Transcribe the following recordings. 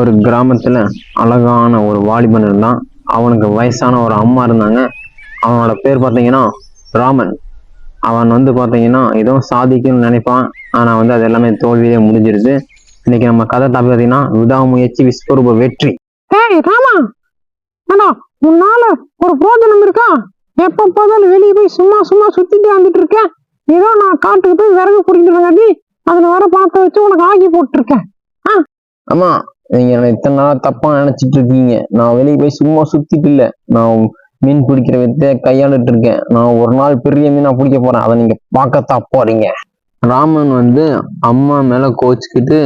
ஒரு கிராமத்துல அழகான ஒரு வாலிபன் இருந்தான். அவனுக்கு வயசான ஒரு அம்மா இருந்தாங்க. அவனோட பேர் பார்த்தீங்கன்னா ராமன். அவன் வந்து பார்த்தீங்கன்னா ஏதோ சாதிக்கணும்னு நினைப்பான். ஆனா வந்து அது எல்லாமே தோல்வியே முடிஞ்சிருது. இன்னைக்கு நம்ம கதை டாபிக் பார்த்தீங்கன்னா விடாமுயற்சி விஸ்வரூப வெற்றி. ஏய் ராமா! அண்ணா உன்னால ஒரு பிரோஜனம் இருக்கா? எப்ப பார்த்தாலும் வெளியே போய் சும்மா சும்மா சுத்திட்டு வந்துட்டு இருக்கேன் ஏதோ நான் காட்டுக்கு போய் விறகு பிடிக்கிறங்காட்டி அதுல வர பணத்தை வச்சு உனக்கு ஆக்கி போட்டுருக்கேன். அம்மா நீங்க இத்தனை நாளா தப்பா நினைச்சிட்டு இருக்கீங்க. நான் வெளியே போய் சும்மா சுத்திட்டு இல்ல. நான் மீன் பிடிக்கிற வித்தை கையாண்டுட்டு இருக்கேன். நான் ஒரு நாள் பெரிய மீனா பிடிக்க போறேன். அதை நீங்க பார்க்கத்தான் போறீங்க. ராமன் வந்து அம்மா மேல கோச்சுக்கிட்டு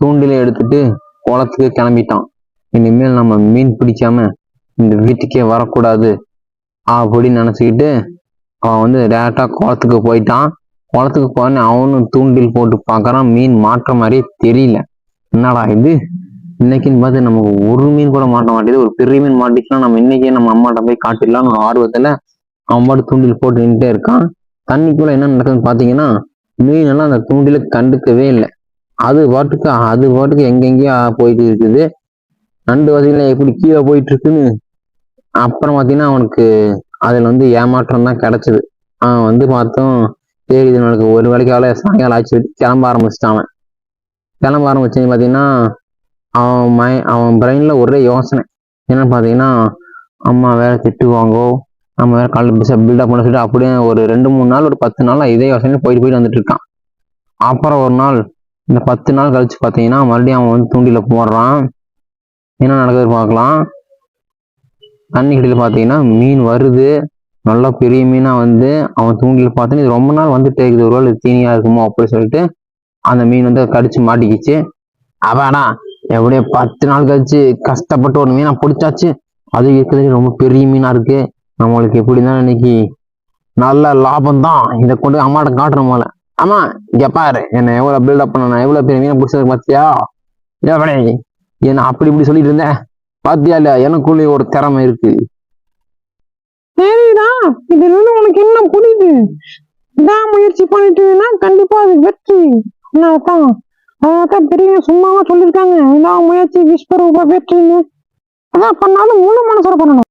தூண்டில எடுத்துட்டு குளத்துக்கு கிளம்பிட்டான். இனிமேல் நம்ம மீன் பிடிக்காம இந்த வீட்டுக்கே வரக்கூடாது அப்படின்னு நினைச்சுக்கிட்டு அவன் வந்து டேரக்டா குளத்துக்கு போயிட்டான். குளத்துக்கு போன அவனும் தூண்டில் போட்டு பார்க்கறான். மீன் மாற்ற மாதிரியே தெரியல. என்னடா இது? இன்னைக்குன்னு பார்த்து நமக்கு ஒரு மீன் கூட மாட்ட மாட்டேது ஒரு பெரிய மீன் மாட்டிச்சுன்னா நம்ம இன்னைக்கே நம்ம அம்மாட்ட போய் காட்டிடலாம்னு ஆர்வத்தில் ஆர்வத்துல அவன் தூண்டில் போட்டு நின்றுட்டே இருக்கான். தண்ணிக்குள்ள என்ன நடக்குதுன்னு பாத்தீங்கன்னா மீன் எல்லாம் அந்த தூண்டில கண்டுக்கவே இல்லை. அது பாட்டுக்கு அது பாட்டுக்கு எங்கெங்கேயோ போயிட்டு இருக்குது. நண்டு வசதியில எப்படி கீழே போயிட்டு இருக்குன்னு அப்புறம் பாத்தீங்கன்னா அவனுக்கு அதுல வந்து ஏமாற்றம் தான் கிடைச்சது. அவன் வந்து பார்த்தோம் சரி இது ஒரு வேலைக்கு அவ்வளோ சாயங்காலம் ஆச்சு கிளம்ப ஆரம்பிச்சிட்டான் கிளம்ப ஆரம்பிச்சு பார்த்தீங்கன்னா அவன் மை அவன் பிரெயினில் ஒரே யோசனை. என்னன்னு பார்த்தீங்கன்னா அம்மா வேற திட்டுவாங்கோ நம்ம வேற காலையில் பிடிச்சா பில்டப் பண்ண சொல்லிட்டு அப்படியே ஒரு ரெண்டு மூணு நாள் ஒரு பத்து நாள் இதே யோசனை போயிட்டு போயிட்டு வந்துட்டு இருக்கான். அப்புறம் ஒரு நாள் இந்த பத்து நாள் கழிச்சு பார்த்தீங்கன்னா மறுபடியும் அவன் வந்து தூண்டியில் போடுறான். என்ன நடக்குது பார்க்கலாம். தண்ணி கடையில் பார்த்தீங்கன்னா மீன் வருது. நல்லா பெரிய மீனாக வந்து அவன் தூண்டியில் பார்த்தோன்னு இது ரொம்ப நாள் வந்துட்டே இருக்குது. ஒரு வேலை தீனியாக இருக்குமோ அப்படின்னு சொல்லிட்டு அந்த மீன் வந்து கடிச்சு மாட்டிக்கிச்சு. அவனா எப்படியோ பத்து நாள் கழிச்சு கஷ்டப்பட்டு ஒரு மீனை பிடிச்சாச்சு. அது இருக்கிறது ரொம்ப பெரிய மீனா இருக்கு. நம்மளுக்கு எப்படிதான் இன்னைக்கு நல்ல லாபம் தான் இதை கொண்டு அம்மாட்ட காட்டணும் போல ஆமா இங்க பாரு என்ன எவ்வளவு பில்டப் பண்ண நான் எவ்வளவு பெரிய மீனை பிடிச்சது பாத்தியா? எப்படி என்ன அப்படி இப்படி சொல்லிட்டு இருந்தேன் பாத்தியா இல்லையா? எனக்குள்ளே ஒரு திறமை இருக்கு. சரிடா இதுல இருந்து உனக்கு என்ன புரியுது? இதான் முயற்சி பண்ணிட்டு கண்டிப்பா அது வெற்றி. அதான் அதான் பெரியவங்க சும்மாவா சொல்லியிருக்காங்க. இதான் முயற்சி விஸ்வரூப வெற்றின்னு. அதான் பண்ணாலும் முழு மனசோட பண்ணணும்.